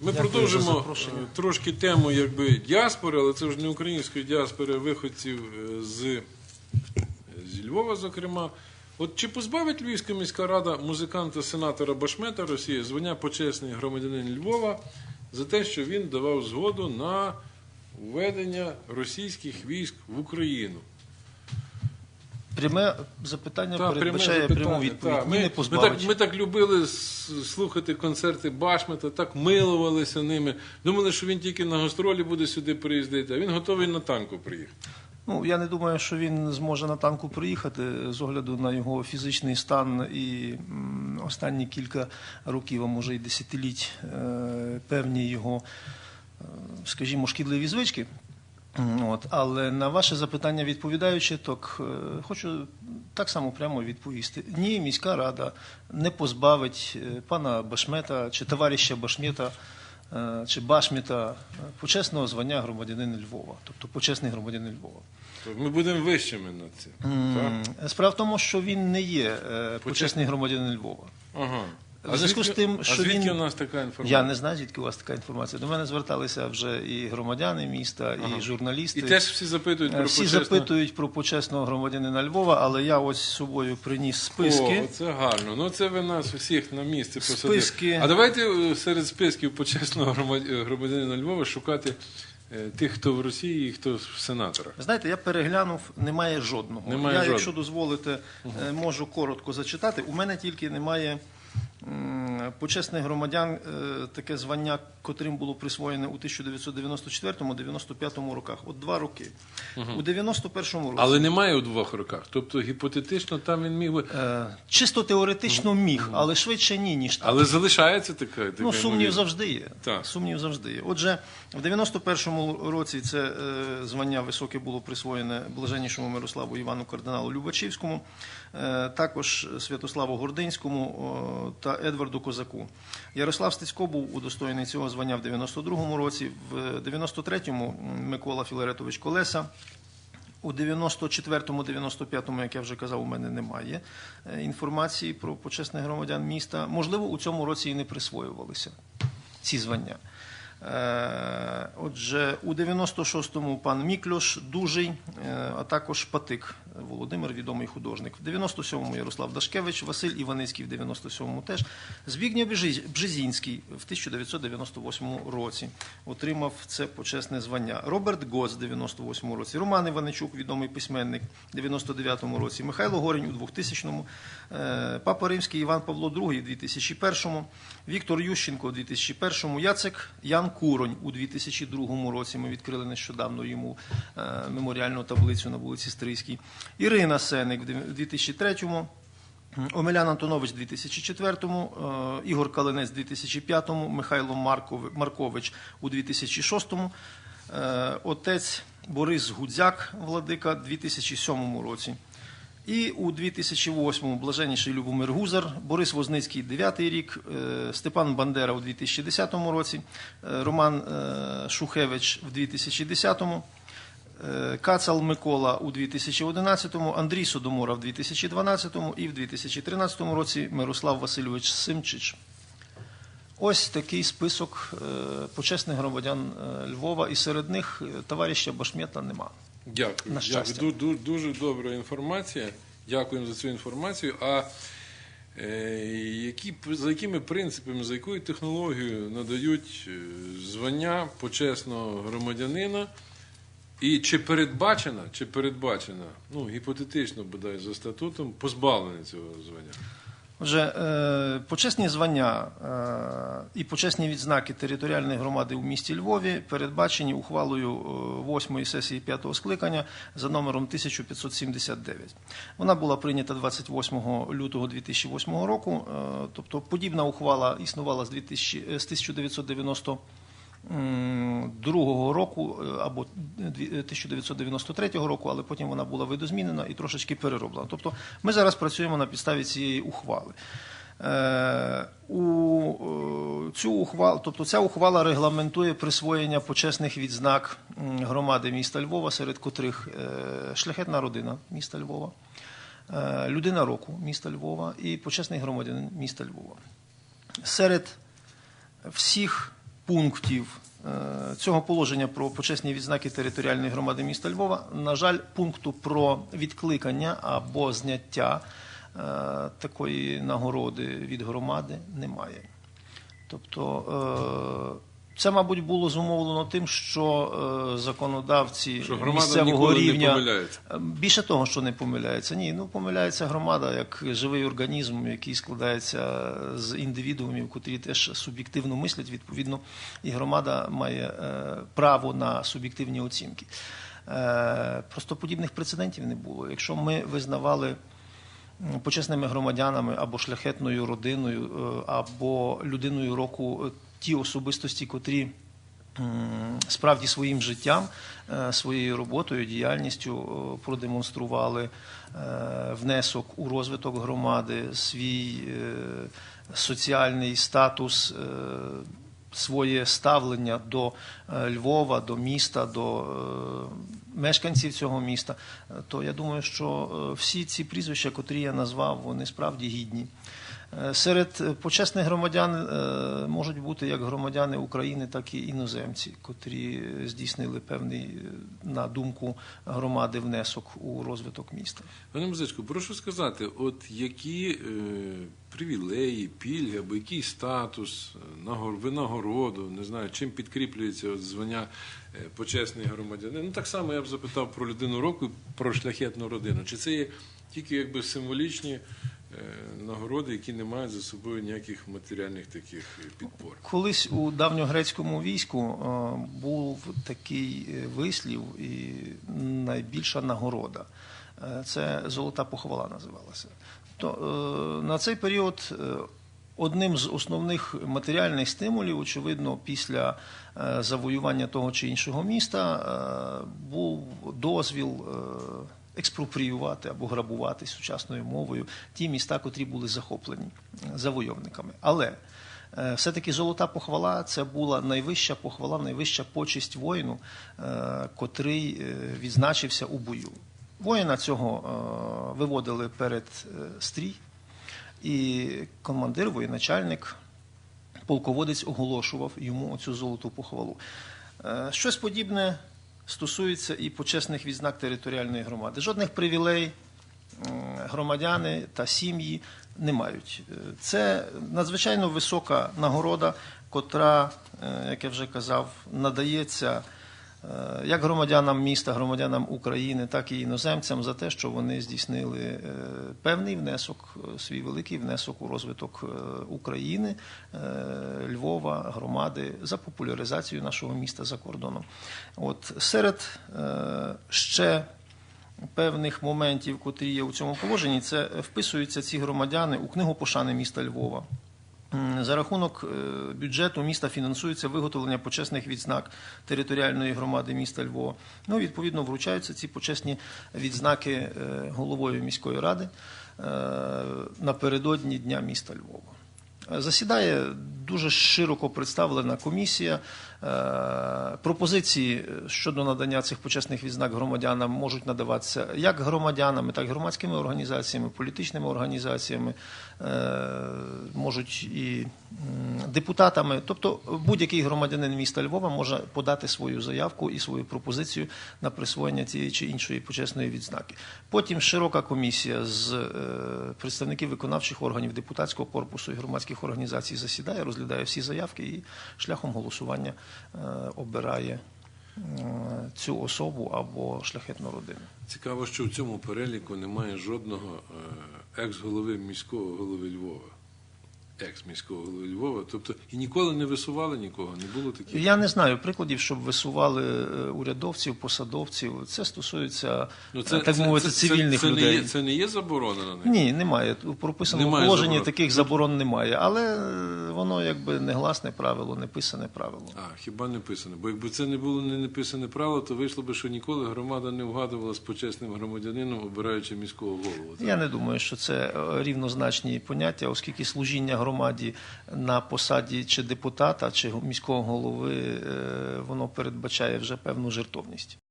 Ми Дякую за продовжимо запрошення. е, трошки тему якби діаспори, але це вже не української діаспори, а виходців е, з, зі Львова, зокрема. От чи позбавить Львівська міська рада музиканта сенатора Башмета Росії звання почесний громадянин Львова за те, що він давав згоду на введення російських військ в Україну? Пряме запитання Та, пряме запитання, пряму відповідь. та. Ні, Ми, не ми, позбавить. так, ми так любили с- слухати концерти Башмета, так милувалися ними. Думали, що він тільки на гастролі буде сюди приїздити, а він готовий на танку приїхати. Ну, я не думаю, що він зможе на танку приїхати з огляду на його фізичний стан і м, останні кілька років, а може й десятиліть, е, певні його, е, скажімо, шкідливі звички. От, але на ваше запитання відповідаючи, так е, хочу так само прямо відповісти. Ні, міська рада не позбавить е, пана Башмета чи товариша Башмета е, чи Башмета почесного звання громадянина Львова, тобто почесний громадянин Львова. Ми будемо вищими над цим. Так? Справа в тому, що він не є почесний громадянин Львова. Ага. В зв'язку з тим, а що звідки він- у нас така інформація? Я не знаю, звідки у вас така інформація. До мене зверталися вже і громадяни міста, і журналісти. І теж всі запитують Е, про Всі почесного- запитують про почесного громадянина Львова, але я ось з собою приніс списки. О, це гарно. Ну це ви нас усіх на місці посадили. Списки. А давайте е, серед списків почесного е, громадянина Львова шукати е, тих, хто в Росії і хто в сенаторах. Знаєте, я переглянув, немає жодного. Немає я, жодного. якщо дозволите, е, можу коротко зачитати. У мене тільки немає почесних громадян, е, таке звання, котрим було присвоєне у 1994-95 роках. От два роки. У 91-му році. Але немає у двох роках. Тобто гіпотетично там він міг би. Е, Чисто теоретично міг, але швидше ні, ніж так. Але залишається така. така Ну, сумнів ймовірність. завжди є. Так. Сумнів завжди є. Отже, в 91-му році це е, звання високе було присвоєне блаженнішому Мирославу Івану кардиналу Любачівському, також Святославу Гординському о, Едварду Козаку. Ярослав Стецько був удостоєний цього звання в 92-му році, в 93-му Микола Філаретович Колеса. У 94-му, 95-му, як я вже казав, у мене немає е, інформації про почесних громадян міста. Можливо, у цьому році і не присвоювалися ці звання. Е, Отже, у 96-му пан Мікльош Дужий, е, а також Патик Володимир, відомий художник. В 97-му Ярослав Дашкевич, Василь Іваницький в 97-му теж. Збігнєв Бжезінський в 1998 році отримав це почесне звання. Роберт Гоц в 98-му році, Роман Іваничук, відомий письменник, в 99-му році, Михайло Горень у 2000-му, е, Папа Римський Іван Павло II у 2001-му, Віктор Ющенко у 2001-му, Яцек Ян Куронь у 2002 році. Ми відкрили нещодавно йому е, меморіальну таблицю на вулиці Стрийській. Ірина Сеник в 2003-му. Омелян Антонович у 2004-му, е, Ігор Калинець у 2005-му, Михайло Маркович у 2006-му, е, отець Борис Гудзяк, владика, у 2007 році. І у 2008-му блаженніший Любомир Гузар, Борис Возницький 9-й рік, е, Степан Бандера у 2010 році, Роман Шухевич в 2010-му, Е, Кацал Микола у 2011-му, Андрій Содомора в 2012-му і в 2013 році Мирослав Васильович Симчич. Ось такий список е, почесних громадян е, Львова, і серед них е, товариша Башмета нема. Дякую. На. Дуже добра інформація. Дякуємо за цю інформацію. А е, які, за якими принципами, за якою технологією надають е, звання почесного громадянина? І чи передбачена, чи передбачена, ну, гіпотетично, бодай, за статутом, позбавлення цього звання? Отже, е, почесні звання е, і почесні відзнаки територіальної громади у місті Львові передбачені ухвалою е, восьмої сесії п'ятого скликання за номером 1579. Вона була прийнята 28 лютого 2008 року. Тобто подібна ухвала існувала з 2000 е, з 1990 м, другого року е, або дві- е, 1993 року, але потім вона була видозмінена і трошечки перероблена. Тобто ми зараз працюємо на підставі цієї ухвали. Е, у цю ухвалу, тобто ця ухвала регламентує присвоєння почесних відзнак громади міста Львова, серед котрих шляхетна родина міста Львова, людина року міста Львова і почесний громадянин міста Львова. Серед всіх пунктів е, цього положення про почесні відзнаки територіальної громади міста Львова, на жаль, пункту про відкликання або зняття е, такої нагороди від громади немає. Тобто е, це, мабуть, було зумовлено тим, що е, законодавці Що місцевого не рівня. Е, Більше того, що не помиляється. Ні, ну помиляється громада як живий організм, який складається з індивідуумів, котрі теж суб'єктивно мислять. Відповідно, і громада має е, право на суб'єктивні оцінки. Е, просто подібних прецедентів не було. Якщо ми визнавали почесними громадянами або шляхетною родиною, або людиною року ті особистості, котрі справді своїм життям, е, своєю роботою, діяльністю продемонстрували е, внесок у розвиток громади, свій е, соціальний статус. Своє ставлення до Львова, до міста, до мешканців цього міста, то я думаю, що всі ці прізвища, котрі я назвав, вони справді гідні. Е, Серед почесних громадян е, можуть бути як громадяни України, так і іноземці, котрі здійснили певний, е, на думку громади, внесок у розвиток міста. Пане Музичко, прошу сказати, от які привілеї, пільги або який статус, нагор- винагороду, не знаю, чим підкріплюється от звання почесний громадянин. Ну так само я б запитав про людину року, про шляхетну родину. Чи це є тільки якби символічні нагороди, які не мають за собою ніяких матеріальних таких е, підпор? Колись у давньогрецькому війську е, був такий е, вислів і найбільша нагорода. Е, Це золота похвала називалася. То е, на цей період е, одним з основних матеріальних стимулів, очевидно, після е, завоювання того чи іншого міста е, був дозвіл. Експропріювати або грабувати сучасною мовою ті міста, котрі були захоплені е, завойовниками. Але Е, Все-таки золота похвала це була найвища похвала, найвища почесть воїну, е, котрий відзначився у бою. Воїна цього виводили перед стрій, і командир, воєначальник, полководець оголошував йому цю золоту похвалу. Щось подібне стосується і почесних відзнак територіальної громади. Жодних привілей громадяни та сім'ї не мають. Е, Це надзвичайно висока нагорода, котра, е, як я вже казав, надається як громадянам міста, громадянам України, так і іноземцям за те, що вони здійснили е, певний внесок, е, свій великий внесок у розвиток е, України, е, Львова, громади за популяризацію нашого міста за кордоном. От серед е, ще певних моментів, котрі є у цьому положенні, це вписуються ці громадяни у книгу пошани міста Львова. За рахунок е, бюджету міста фінансується виготовлення почесних відзнак територіальної громади міста Львова. Ну, відповідно, вручаються ці почесні відзнаки е, головою міської ради е, напередодні Дня міста Львова. Засідає дуже широко представлена комісія. Е, Пропозиції щодо надання цих почесних відзнак громадянам можуть надаватися як громадянами, так і громадськими організаціями, політичними організаціями, е, можуть і депутатами. Тобто будь-який громадянин міста Львова може подати свою заявку і свою пропозицію на присвоєння цієї чи іншої почесної відзнаки. Потім широка комісія з е, представників виконавчих органів депутатського корпусу і громадських організацій засідає, розглядає всі заявки і шляхом голосування е, обирає е, цю особу або шляхетну родину. Цікаво, що в цьому переліку немає жодного е, екс-голови міського голови Львова. Екс-міського голови Львова. Тобто і ніколи не висували нікого, не було таких. Я не знаю прикладів, щоб висували е, урядовців, посадовців. Це стосується Ну, е, так мовити цивільних це, людей. Не є, це не є заборона на них? Ні, немає. У прописаному положенні заборон. таких заборон немає. Але е, воно якби негласне правило, не писане правило. А, хіба не писане? Бо якби це не було не написане правило, то вийшло би, що ніколи громада не вгадувала з почесним громадянином, обираючи міського голову. Я не думаю, що це е, рівнозначні поняття, оскільки служіння громаді на посаді чи депутата, чи міського голови, е, воно передбачає вже певну жертовність.